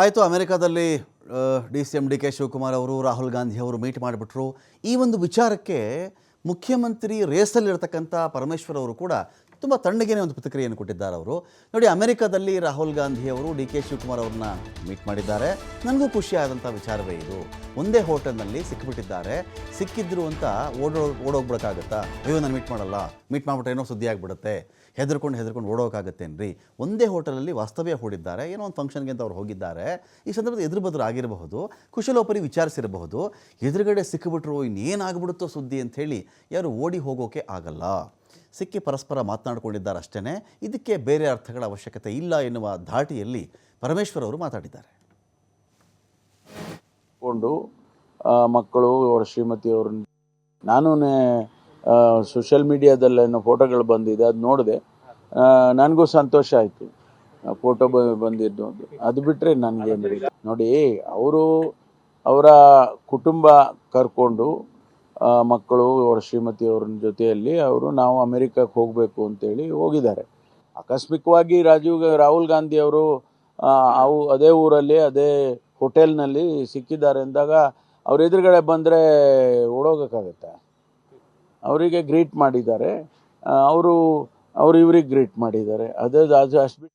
ಆಯಿತು, ಅಮೆರಿಕಾದಲ್ಲಿ D C M D K Shivakumar ಅವರು, ರಾಹುಲ್ ಗಾಂಧಿ ಅವರು ಮೀಟ್ ಮಾಡಿಬಿಟ್ರು. ಈ ಒಂದು ವಿಚಾರಕ್ಕೆ ಮುಖ್ಯಮಂತ್ರಿ ರೇಸಲ್ಲಿರ್ತಕ್ಕಂಥ ಪರಮೇಶ್ವರ್ ಅವರು ಕೂಡ ತುಂಬ ತಣ್ಣಗೇನೆ ಒಂದು ಪ್ರತಿಕ್ರಿಯೆಯನ್ನು ಕೊಟ್ಟಿದ್ದಾರೆ ಅವರು. ನೋಡಿ, ಅಮೆರಿಕಾದಲ್ಲಿ ರಾಹುಲ್ ಗಾಂಧಿ ಅವರು ಡಿ ಕೆ ಶಿವಕುಮಾರ್ ಅವ್ರನ್ನ ಮೀಟ್ ಮಾಡಿದ್ದಾರೆ. ನನಗೂ ಖುಷಿಯಾದಂಥ ವಿಚಾರವೇ ಇದು. ಒಂದೇ ಹೋಟೆಲ್ನಲ್ಲಿ ಸಿಕ್ಕಿಬಿಟ್ಟಿದ್ದಾರೆ ಸಿಕ್ಕಿದ್ರು ಅಂತ ಓಡೋ, ಓಡೋಗ್ಬಿಡೋಕ್ಕಾಗತ್ತಾ? ಅಯ್ಯೋ, ನಾನು ಮೀಟ್ ಮಾಡಲ್ಲ. ಮೀಟ್ ಮಾಡಿಬಿಟ್ರೆ ಏನೋ ಸುದ್ದಿ ಆಗಿಬಿಡುತ್ತೆ. ಹೆದರ್ಕೊಂಡು ಹೆದರ್ಕೊಂಡು ಓಡೋಕ್ಕಾಗತ್ತೇನ್ರಿ? ಒಂದೇ ಹೋಟೆಲಲ್ಲಿ ವಾಸ್ತವ್ಯ ಹೂಡಿದ್ದಾರೆ. ಏನೋ ಒಂದು ಫಂಕ್ಷನ್ಗೆ ಅಂತ ಅವ್ರು ಹೋಗಿದ್ದಾರೆ. ಈ ಸಂದರ್ಭದಲ್ಲಿ ಎದುರು ಬದುರು ಆಗಿರಬಹುದು, ಕುಶಲೋಪರಿ ವಿಚಾರಿಸಿರಬಹುದು. ಎದುರುಗಡೆ ಸಿಕ್ಕಿಬಿಟ್ರು ಇನ್ನೇನಾಗ್ಬಿಡುತ್ತೋ ಸುದ್ದಿ ಅಂಥೇಳಿ ಯಾರು ಓಡಿ ಹೋಗೋಕೆ ಆಗಲ್ಲ. ಸಿಕ್ಕಿ ಪರಸ್ಪರ ಮಾತನಾಡಿಕೊಂಡಿದ್ದಾರೆ ಅಷ್ಟೇ ಇದಕ್ಕೆ ಬೇರೆ ಅರ್ಥಗಳ ಅವಶ್ಯಕತೆ ಇಲ್ಲ ಎನ್ನುವ ಧಾಟಿಯಲ್ಲಿ ಪರಮೇಶ್ವರ್ ಅವರು ಮಾತಾಡಿದ್ದಾರೆ. ಮಕ್ಕಳು, ಅವರ ಶ್ರೀಮತಿಯವ್ರನ್ನ ನಾನು ಸೋಷಿಯಲ್ ಮೀಡಿಯಾದಲ್ಲೇನೋ ಫೋಟೋಗಳು ಬಂದಿದೆ, ಅದು ನೋಡಿದೆ. ನನಗೂ ಸಂತೋಷ ಆಯಿತು. ಫೋಟೋ ಬಂದಿದ್ದು ಅದು. ಬಿಟ್ಟರೆ ನನಗೇನು ನೋಡಿ, ಅವರು ಅವರ ಕುಟುಂಬ ಕರ್ಕೊಂಡು ಮಕ್ಕಳು ಅವರ ಶ್ರೀಮತಿಯವ್ರ ಜೊತೆಯಲ್ಲಿ ಅವರು ನಾವು ಅಮೆರಿಕಕ್ಕೆ ಹೋಗಬೇಕು ಅಂತೇಳಿ ಹೋಗಿದ್ದಾರೆ. ಆಕಸ್ಮಿಕವಾಗಿ ರಾಜೀವ್ ರಾಹುಲ್ ಗಾಂಧಿ ಅವರು ಅವು, ಅದೇ ಊರಲ್ಲಿ, ಅದೇ ಹೋಟೆಲ್ನಲ್ಲಿ ಸಿಕ್ಕಿದ್ದಾರೆ ಅಂದಾಗ ಅವ್ರ ಎದುರುಗಡೆ ಬಂದರೆ ಓಡೋಗೋಕ್ಕಾಗತ್ತೆ? ಅವರಿಗೆ ಗ್ರೀಟ್ ಮಾಡಿದ್ದಾರೆ. ಅವರು ಅವರು ಇವ್ರಿಗೆ ಗ್ರೀಟ್ ಮಾಡಿದ್ದಾರೆ. ಅದೇ ಅದು ಅಷ್ಟು